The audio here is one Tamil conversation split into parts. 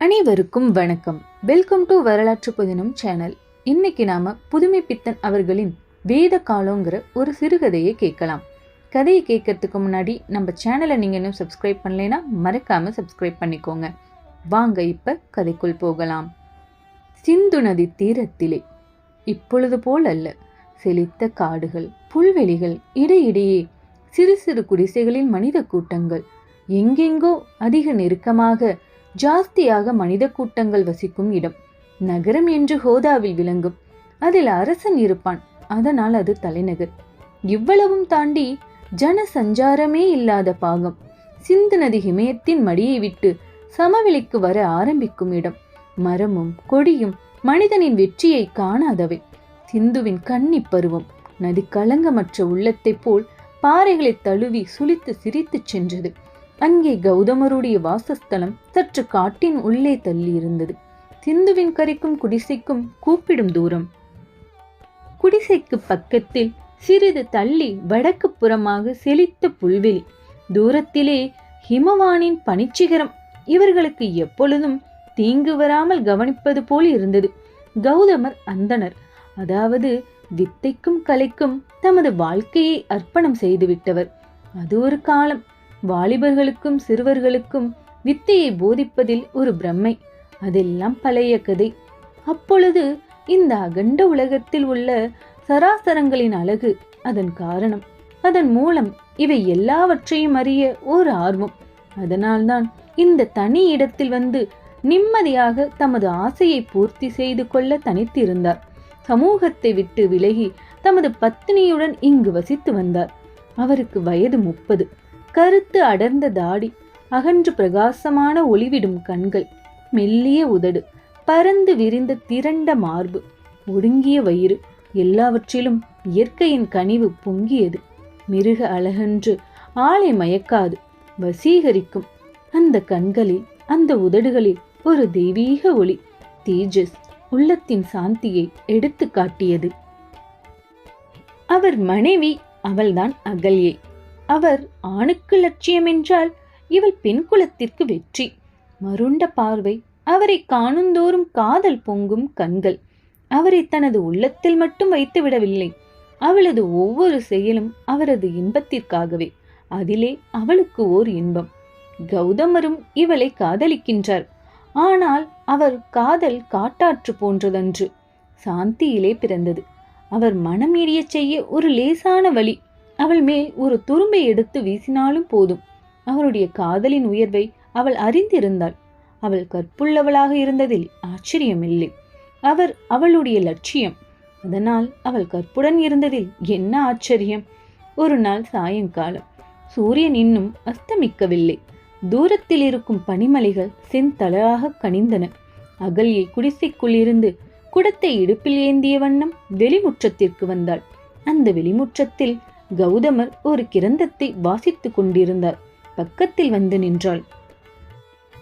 அனைவருக்கும் வணக்கம். வெல்கம் டு வரலாற்று புதினம் சேனல் இன்னைக்கு நாம புதுமை பித்தன் அவர்களின் வேத காலங்கிற ஒரு சிறுகதையை கேட்கலாம். கதையை கேட்கறதுக்கு முன்னாடி நம்ம சேனலை நீங்க இன்னும் சப்ஸ்கிரைப் பண்ணலைன்னா மறக்காம சப்ஸ்கிரைப் பண்ணிக்கோங்க. வாங்க இப்ப கதைக்குள் போகலாம். சிந்து நதி தீரத்திலே இப்பொழுது போல் அல்ல செழித்த காடுகள் புல்வெளிகள் இடையிடையே சிறு சிறு குடிசைகளில் மனித கூட்டங்கள் எங்கெங்கோ அதிக நெருக்கமாக ஜாஸ்தியாக மனித கூட்டங்கள் வசிக்கும் இடம். நகரம் என்று ஹோதாவில் விளங்கும். அதில் அரசன் இருப்பான். அதனால் அது தலைநகர். இவ்வளவும் தாண்டி ஜன சஞ்சாரமே இல்லாத பாகம். சிந்து நதி ஹிமயத்தின் மடியை விட்டு சமவெளிக்கு வர ஆரம்பிக்கும் இடம். மரமும் கொடியும் மனிதனின் வெற்றியை காணாதவை. சிந்துவின் கன்னி பருவம். நதி கலங்கமற்ற உள்ளத்தைப் போல் பாறைகளை தழுவி சுளித்து சிரித்துச் சென்றது. அங்கே கௌதமருடைய வாசஸ்தலம் சற்று காட்டின் உள்ளே தள்ளி இருந்தது சிந்துவின் கரைக்கும் குடிசைக்கும் கூப்பிடும் தூரம். குடிசைக்கு பக்கத்தில் சிறிது தள்ளி வடக்கு புறமாக செழித்த புல்வெளி. தூரத்திலே ஹிமவானின் பனிச்சிகரம். இவர்களுக்கு எப்பொழுதும் தீங்கு வராமல் கவனிப்பது போல் இருந்தது. கௌதமர் அந்தனர் அதாவது வித்தைக்கும் கலைக்கும் தமது வாழ்க்கையை அர்ப்பணம் செய்துவிட்டவர். அது ஒரு காலம். வாலிபர்களுக்கும் சிறுவர்களுக்கும் வித்தையை போதிப்பதில் ஒரு பிரம்மை. அதெல்லாம் பழைய கதை. அப்பொழுது இந்த அகண்ட உலகத்தில் உள்ள சராசரங்களின் அழகு அதன் காரணம் அதன் மூலம் இவை எல்லாவற்றையும் அறிய ஒரு ஆர்வம். அதனால்தான் இந்த தனி இடத்தில் வந்து நிம்மதியாக தமது ஆசையை பூர்த்தி செய்து கொள்ள தனித்திருந்தார். சமூகத்தை விட்டு விலகி தமது பத்தினியுடன் இங்கு வசித்து வந்தார். அவருக்கு வயது முப்பது. கருத்து அடர்ந்த தாடி அகன்று பிரகாசமான ஒளிவிடும் கண்கள் மெல்லிய உதடு பரந்து விரிந்த திரண்ட மார்பு ஒடுங்கிய வயிறு எல்லாவற்றிலும் இயற்கையின் கனிவு பொங்கியது. மிருக அழகன்று ஆளை மயக்காது வசீகரிக்கும். அந்த கண்களில் அந்த உதடுகளில் ஒரு தெய்வீக ஒளி தேஜஸ் உள்ளத்தின் சாந்தியை எடுத்து காட்டியது அவர் மனைவி அவள்தான் அகல்யை. அவர் ஆணுக்கு லட்சியம் என்றால் இவள் பெண் குலத்திற்கு வெற்றி. மருண்ட பார்வை அவரை காணுந்தோறும் காதல் பொங்கும் கண்கள். அவரை தனது உள்ளத்தில் மட்டும் வைத்து விடவில்லை. அவளது ஒவ்வொரு செயலும் அவரது இன்பத்திற்காகவே. அதிலே அவளுக்கு ஓர் இன்பம். கௌதமரும் இவளை காதலிக்கின்றார். ஆனால் அவர் காதல் காட்டாற்று போன்றதன்று. சாந்தியிலே பிறந்தது. அவர் மனம் எரிய செய்ய ஒரு லேசான வழி. அவள் மேல் ஒரு துரும்பை எடுத்து வீசினாலும் போதும். அவருடைய காதலின் உயர்வை அவள் அறிந்திருந்தாள். அவள் கற்புள்ளவளாக இருந்ததில் ஆச்சரியமில்லை. அவர் அவளுடைய லட்சியம். அதனால் அவள் கற்புடன் இருந்ததில் என்ன ஆச்சரியம்? ஒரு நாள் சாயங்காலம். சூரியன் இன்னும் அஸ்தமிக்கவில்லை. தூரத்தில் இருக்கும் பனிமலைகள் செந்தளராக கனிந்தன. அகல்யை குடிசைக்குள் இருந்து குடத்தை இடுப்பில் ஏந்திய வண்ணம் வெளிமுற்றத்திற்கு வந்தாள். அந்த வெளிமுற்றத்தில் கௌதமர் ஒரு கிரந்தத்தை வாசித்துக் கொண்டிருந்தார். பக்கத்தில் வந்து நின்றாள்.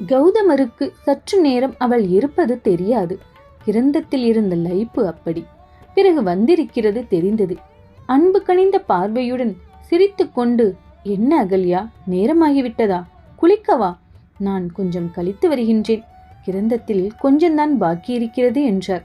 கௌதமருக்கு சற்று நேரம் அவள் இருப்பது தெரியாது. கிரந்தத்தில் இருந்த லைப்பு அப்படி. பிறகு வந்திருக்கிறது தெரிந்தது. அன்பு கனிந்த பார்வையுடன் சிரித்துக்கொண்டு என்ன அகல்யா நேரமாகிவிட்டதா? குளிக்கவா? நான் கொஞ்சம் கழித்து வருகின்றேன். கிரந்தத்தில் கொஞ்சம்தான் பாக்கி இருக்கிறது என்றார்.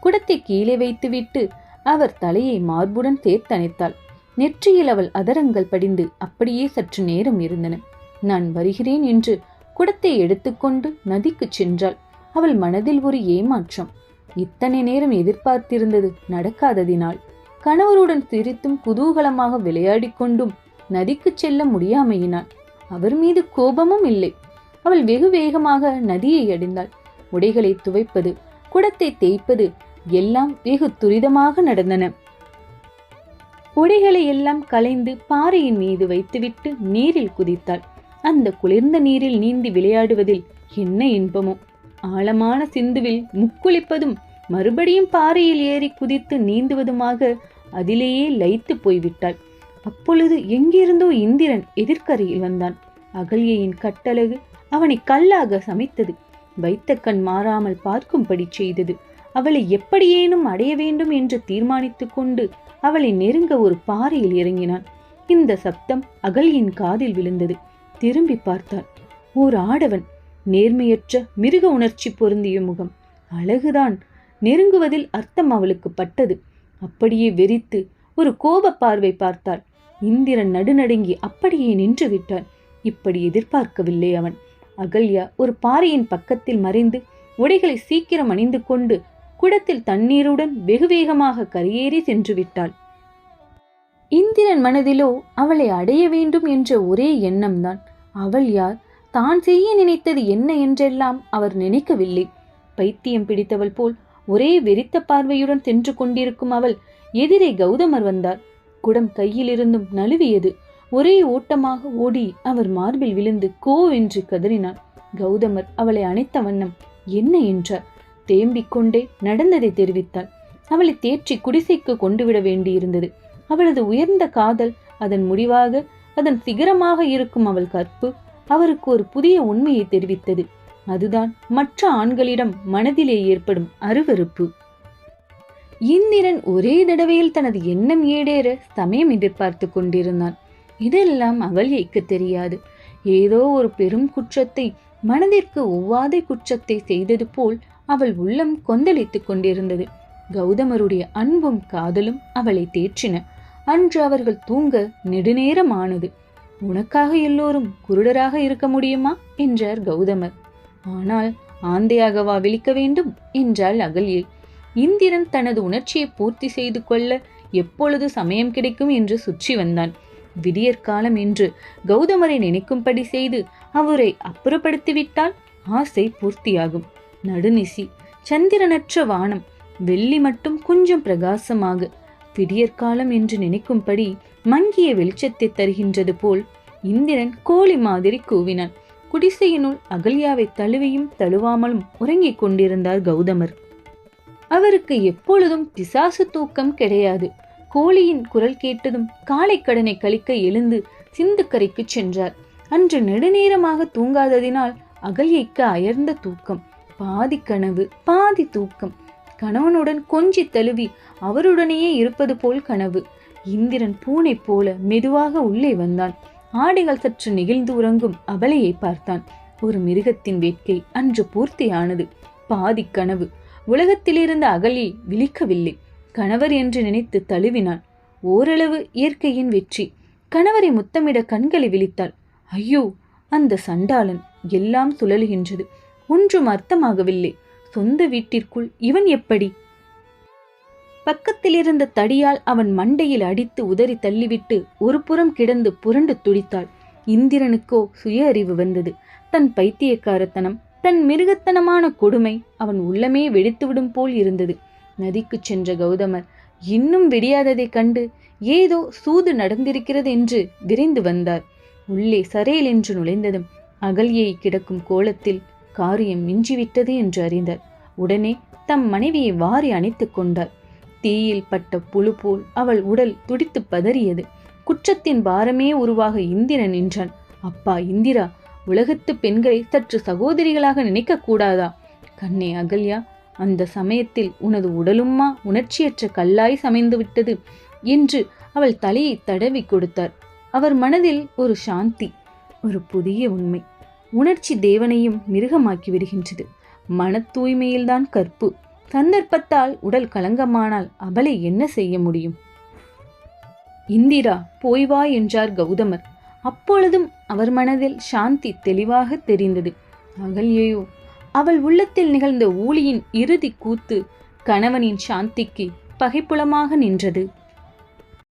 குடத்தை கீழே வைத்துவிட்டு அவர் தலையை மார்புடன் சேர்த்தணைத்தாள் நெற்றியில் அவள் அதரங்கள் படிந்து அப்படியே சற்று நேரம் இருந்தன. நான் வருகிறேன் என்று குடத்தை எடுத்துக்கொண்டு நதிக்குச் சென்றாள். அவள் மனதில் ஒரு ஏமாற்றம். இத்தனை நேரம் எதிர்பார்த்திருந்தது நடக்காததினால். கணவருடன் சிரித்தும் குதூகலமாக விளையாடி கொண்டும் நதிக்கு செல்ல முடியாமையினாள் அவர் மீது கோபமும் இல்லை. அவள் வெகு வேகமாக நதியை அடைந்தாள். உடைகளை துவைப்பது குடத்தை தேய்ப்பது எல்லாம் வெகு துரிதமாக நடந்தன. உடைகளை எல்லாம் களைந்து பாறையின் மீது வைத்துவிட்டு நீரில் குதித்தாள். அந்த குளிர்ந்த நீரில் நீந்தி விளையாடுவதில் என்ன இன்பமோ? ஆழமான சிந்துவில் முக்குளிப்பதும் மறுபடியும் பாறையில் ஏறி குதித்து நீந்துவதுமாக அதிலேயே லைத்து போய்விட்டாள். அப்பொழுது எங்கிருந்தோ இந்திரன் எதிர்க்கரையில் வந்தான். அகல்யையின் கட்டழகு அவனை கல்லாக சமைத்தது. வைத்த கண் மாறாமல் பார்க்கும்படி செய்தது. அவளை எப்படியேனும் அடைய வேண்டும் என்று தீர்மானித்துக் கொண்டு அவளை நெருங்க ஒரு பாறையில் இறங்கினான். இந்த சப்தம் அகல்யின் காதில் விழுந்தது. திரும்பி பார்த்தாள் ஓர் ஆடவன் நேர்மையற்ற மிருக உணர்ச்சி பொருந்திய முகம். அழகுதான் நெருங்குவதில் அர்த்தம் அவளுக்கு பட்டது. அப்படியே வெறித்து ஒரு கோப பார்வை பார்த்தாள். இந்திரன் நடுநடுங்கி அப்படியே நின்று விட்டான். இப்படி எதிர்பார்க்கவில்லை அவன். அகல்யா ஒரு பாறையின் பக்கத்தில் மறைந்து உடைகளை சீக்கிரம் அணிந்து கொண்டு குடத்தில் தண்ணீருடன் வெகு வேகமாக கரையேறி சென்று விட்டாள் இந்திரன் மனதிலோ அவளை அடைய வேண்டும் என்ற ஒரே எண்ணம்தான். அவள் யார்? தான் செய்ய நினைத்தது என்ன என்றெல்லாம் அவர் நினைக்கவில்லை. பைத்தியம் பிடித்தவள் போல் ஒரே வெறித்த பார்வையுடன் சென்று கொண்டிருக்கும் அவள் எதிரே கௌதமர் வந்தார். குடம் கையிலிருந்தும் நழுவியது. ஒரே ஓட்டமாக ஓடி அவர் மார்பில் விழுந்து கோ என்று கதறினார் கௌதமர் அவளை அணைத்த வண்ணம் என்ன என்றார். தேம்பிக் கொண்டே நடந்ததை தெரிவித்தாள். அவளை தேற்றி குடிசைக்கு கொண்டு விட வேண்டியிருந்தது. அவளது உயர்ந்த காதல் அதன் முடிவாக அதன் சிகரமாக இருக்கும் அவள் கற்பு அவருக்கு ஒரு புதிய உண்மையை தெரிவித்தது. அதுதான் மற்ற ஆண்களிடம் மனதிலே ஏற்படும் அருவருப்பு. இந்திரன் ஒரே தடவையில் தனது எண்ணம் ஏடேற சமயம் எதிர்பார்த்து கொண்டிருந்தான். இதெல்லாம் அகல்யைக்கு தெரியாது. ஏதோ ஒரு பெரும் குற்றத்தை மனதிற்கு ஒவ்வாத குற்றத்தை செய்தது போல் அவள் உள்ளம் கொந்தளித்துக் கொண்டிருந்தது. கௌதமருடைய அன்பும் காதலும் அவளை தேற்றின. அன்று அவர்கள் தூங்க நெடுநேரம் ஆனது உனக்காக எல்லோரும் குருடராக இருக்க முடியுமா? என்றார் கௌதமர். ஆனால் ஆந்தையாகவா விழிக்க வேண்டும்? என்றாள் அகல்யை. இந்திரன் தனது உணர்ச்சியை பூர்த்தி செய்து கொள்ள எப்பொழுது சமயம் கிடைக்கும்? என்று சுற்றி வந்தான். விடியற்காலம் என்று கௌதமரை நினைக்கும்படி செய்து அவரை அப்புறப்படுத்திவிட்டால் ஆசை பூர்த்தியாகும். நடுநிசி சந்திரனற்ற வானம் வெள்ளி மட்டும் கொஞ்சம் பிரகாசமாக. விடியற்காலம் என்று நினைக்கும்படி மங்கிய வெளிச்சத்தை தருகின்றது போல் இந்திரன் கோழி மாதிரி கூவினான். குடிசையினுள் அகல்யாவை தழுவியும் தழுவாமலும் உறங்கிக் கொண்டிருந்தார் கௌதமர். அவருக்கு எப்பொழுதும் பிசாசு தூக்கம் கிடையாது. கோழியின் குரல் கேட்டதும் காலை கடனை கழிக்க எழுந்து சிந்துக்கரைக்கு சென்றார். அன்று நெடுநேரமாக தூங்காததினால் அகல்யைக்கு அயர்ந்த தூக்கம். பாதி கனவு பாதி தூக்கம். கணவனுடன் கொஞ்சி தழுவி அவருடனேயே இருப்பது போல் கனவு. இந்திரன் பூனை போல மெதுவாக உள்ளே வந்தான். ஆடைகள் சற்று நெகிழ்ந்து உறங்கும் அபலையை பார்த்தான். ஒரு மிருகத்தின் வேட்கை அன்று பூர்த்தியானது. பாதி கனவு. உலகத்திலிருந்த அகலி விழிக்கவில்லை. கணவர் என்று நினைத்து தழுவினான். ஓரளவு இயற்கையின் வெற்றி. கணவரை முத்தமிட கண்களை விழித்தாள். ஐயோ அந்த சண்டாளன் எல்லாம் சுழலுகின்றது ஒன்றும் அர்த்தமாகவில்லை. சொந்த வீட்டிற்குள் இவன் எப்படி? பக்கத்திலிருந்த தடியால் அவன் மண்டையில் அடித்து உதறி தள்ளிவிட்டு ஒரு புறம் கிடந்து புரண்டு துடித்தாள். இந்திரனுக்கோ சுய அறிவு வந்தது. தன் பைத்தியக்காரத்தனம் தன் மிருகத்தனமான கொடுமை அவன் உள்ளமே வெடித்துவிடும் போல் இருந்தது. நதிக்கு சென்ற கௌதமர் இன்னும் வெடியாததைக் கண்டு ஏதோ சூது நடந்திருக்கிறது என்று விரைந்து வந்தார். உள்ளே சரேல் என்று நுழைந்ததும் அகல்யை கிடக்கும் கோலத்தில் காரியம் மிஞ்சிவிட்டது என்று அறிந்தார். உடனே தம் மனைவியை வாரி அணைத்துக் கொண்டார். தீயில் பட்ட புழு போல் அவள் உடல் துடித்து பதறியது. குற்றத்தின் பாரமே உருவாக இந்திரன் நின்றான். அப்பா இந்திரா உலகத்து பெண்களை சற்று சகோதரிகளாக நினைக்க கூடாதா? கண்ணே அகல்யா அந்த சமயத்தில் உனது உடலும்மா உணர்ச்சியற்ற கல்லாய் சமைந்து விட்டது என்று அவள் தலையை தடவி கொடுத்தார். அவர் மனதில் ஒரு சாந்தி ஒரு புதிய உண்மை. உணர்ச்சி தேவனையும் மிருகமாக்கி விடுகின்றது. மன தூய்மையில்தான் கற்பு. சந்தர்ப்பத்தால் உடல் கலங்கமானால் அவளை என்ன செய்ய முடியும்? இந்திரா போய் வா என்றார் கௌதமர். அப்பொழுதும் அவர் மனதில் சாந்தி தெளிவாக தெரிந்தது. அகல்யையோ அவள் உள்ளத்தில் நிகழ்ந்த ஊழியின் இறுதி கூத்து கணவனின் சாந்திக்கு பகைப்புலமாக நின்றது.